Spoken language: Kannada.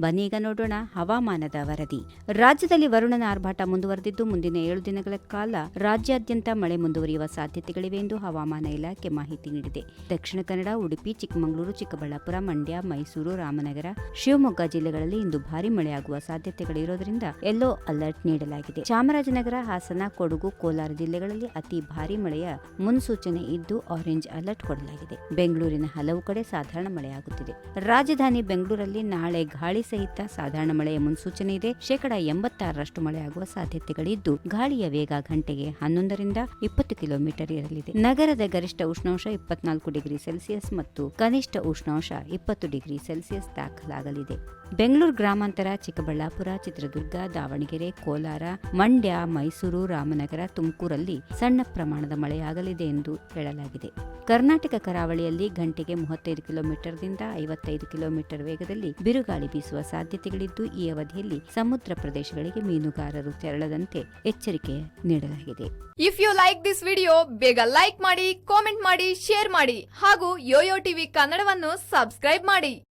ಬನ್ನೀಗ ನೋಡೋಣ ಹವಾಮಾನದ ವರದಿ. ರಾಜ್ಯದಲ್ಲಿ ವರುಣನ ಆರ್ಭಾಟ ಮುಂದುವರೆದಿದ್ದು ಮುಂದಿನ ಏಳು ದಿನಗಳ ಕಾಲ ರಾಜ್ಯಾದ್ಯಂತ ಮಳೆ ಮುಂದುವರಿಯುವ ಸಾಧ್ಯತೆಗಳಿವೆ ಎಂದು ಹವಾಮಾನ ಇಲಾಖೆ ಮಾಹಿತಿ ನೀಡಿದೆ. ದಕ್ಷಿಣ ಕನ್ನಡ, ಉಡುಪಿ, ಚಿಕ್ಕಮಗಳೂರು, ಚಿಕ್ಕಬಳ್ಳಾಪುರ, ಮಂಡ್ಯ, ಮೈಸೂರು, ರಾಮನಗರ, ಶಿವಮೊಗ್ಗ ಜಿಲ್ಲೆಗಳಲ್ಲಿ ಇಂದು ಭಾರಿ ಮಳೆಯಾಗುವ ಸಾಧ್ಯತೆಗಳಿರೋದ್ರಿಂದ ಯೆಲ್ಲೋ ಅಲರ್ಟ್ ನೀಡಲಾಗಿದೆ. ಚಾಮರಾಜನಗರ, ಹಾಸನ, ಕೊಡಗು, ಕೋಲಾರ ಜಿಲ್ಲೆಗಳಲ್ಲಿ ಅತಿ ಭಾರಿ ಮಳೆಯ ಮುನ್ಸೂಚನೆ ಇದ್ದು ಆರೆಂಜ್ ಅಲರ್ಟ್ ಕೊಡಲಾಗಿದೆ. ಬೆಂಗಳೂರಿನ ಹಲವು ಕಡೆ ಸಾಧಾರಣ ಮಳೆಯಾಗುತ್ತಿದೆ. ರಾಜಧಾನಿ ಬೆಂಗಳೂರಲ್ಲಿ ನಾಳೆ ಗಾಳಿ ಸಹಿತ ಸಾಧಾರಣ ಮಳೆಯ ಮುನ್ಸೂಚನೆ ಇದೆ. ಶೇಕಡ ಎಂಬತ್ತಾರರಷ್ಟು ಮಳೆಯಾಗುವ ಸಾಧ್ಯತೆಗಳಿದ್ದು, ಗಾಳಿಯ ವೇಗ ಗಂಟೆಗೆ ಹನ್ನೊಂದರಿಂದ ಇಪ್ಪತ್ತು ಕಿಲೋಮೀಟರ್ ಇರಲಿದೆ. ನಗರದ ಗರಿಷ್ಠ ಉಷ್ಣಾಂಶ ಇಪ್ಪತ್ನಾಲ್ಕು ಡಿಗ್ರಿ ಸೆಲ್ಸಿಯಸ್ ಮತ್ತು ಕನಿಷ್ಠ ಉಷ್ಣಾಂಶ ಇಪ್ಪತ್ತು ಡಿಗ್ರಿ ಸೆಲ್ಸಿಯಸ್ ದಾಖಲಾಗಲಿದೆ. ಬೆಂಗಳೂರು ಗ್ರಾಮಾಂತರ, ಚಿಕ್ಕಬಳ್ಳಾಪುರ, ಚಿತ್ರದುರ್ಗ, ದಾವಣಗೆರೆ, ಕೋಲಾರ, ಮಂಡ್ಯ, ಮೈಸೂರು, ರಾಮನಗರ, ತುಮಕೂರಲ್ಲಿ ಸಣ್ಣ ಪ್ರಮಾಣದ ಮಳೆಯಾಗಲಿದೆ ಎಂದು ಹೇಳಲಾಗಿದೆ. ಕರ್ನಾಟಕ ಕರಾವಳಿಯಲ್ಲಿ ಗಂಟೆಗೆ ಮೂವತ್ತೈದು ಕಿಲೋಮೀಟರ್ದಿಂದ ಐವತ್ತೈದು ಕಿಲೋಮೀಟರ್ ವೇಗದಲ್ಲಿ ಬಿರುಗಾಳಿ ಬೀಸುವ ಸಾಧ್ಯತೆಗಳಿದ್ದು, ಈ ಅವಧಿಯಲ್ಲಿ ಸಮುದ್ರ ಪ್ರದೇಶಗಳಿಗೆ ಮೀನುಗಾರರು ತೆರಳದಂತೆ ಎಚ್ಚರಿಕೆ ನೀಡಲಾಗಿದೆ. If you like this video ಬೇಗ ಲೈಕ್ ಮಾಡಿ ಕಾಮೆಂಟ್ ಮಾಡಿ ಶೇರ್ ಮಾಡಿ ಹಾಗೂ ಯೋಯೋ ಟಿವಿ ಕನ್ನಡವನ್ನು ಸಬ್ಸ್ಕ್ರೈಬ್ ಮಾಡಿ.